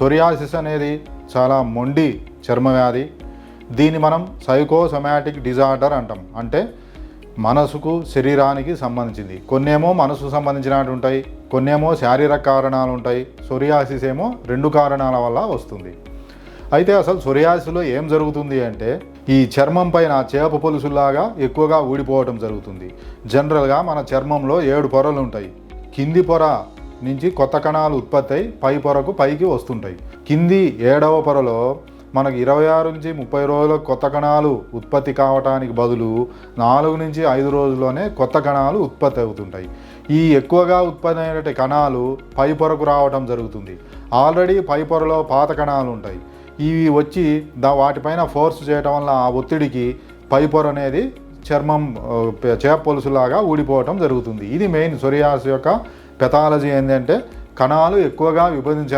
Psoriasis అనేది చాలా మొండి చర్మ వ్యాధి. దీన్ని మనం సైకోసమాటిక్ డిజార్డర్ అంటాం. అంటే మనసుకు శరీరానికి సంబంధించింది. కొన్నేమో మనసుకు సంబంధించినట్టు ఉంటాయి. కొన్నేమో శారీరక కారణాలు ఉంటాయి. సొరియాసిస్ ఏమో రెండు కారణాల వల్ల వస్తుంది. అయితే అసలు సొరియాసిస్లో ఏం జరుగుతుంది అంటే ఈ చర్మం పైన చేప పొలుసులాగా ఎక్కువగా ఊడిపోవటం జరుగుతుంది. జనరల్గా మన చర్మంలో ఏడు పొరలు ఉంటాయి. కింది పొర నుంచి కొత్త కణాలు ఉత్పత్తి అయి పై పొరకు పైకి వస్తుంటాయి. కింది ఏడవ పొరలో మనకి ఇరవై ఆరు నుంచి ముప్పై రోజుల కొత్త కణాలు ఉత్పత్తి కావటానికి బదులు నాలుగు నుంచి ఐదు రోజుల్లోనే కొత్త కణాలు ఉత్పత్తి అవుతుంటాయి. ఈ ఎక్కువగా ఉత్పత్తి అయినటువంటి కణాలు పై పొరకు రావటం జరుగుతుంది. ఆల్రెడీ పై పొరలో పాత కణాలు ఉంటాయి. ఇవి వచ్చి దా వాటిపైన ఫోర్స్ చేయటం వల్ల ఆ ఒత్తిడికి పై పొర అనేది చర్మం చేప పొలుసులాగా ఊడిపోవటం జరుగుతుంది. ఇది మెయిన్ సొరియాస్ యొక్క పెథాలజీ ఏంటంటే కణాలు ఎక్కువగా విభజించి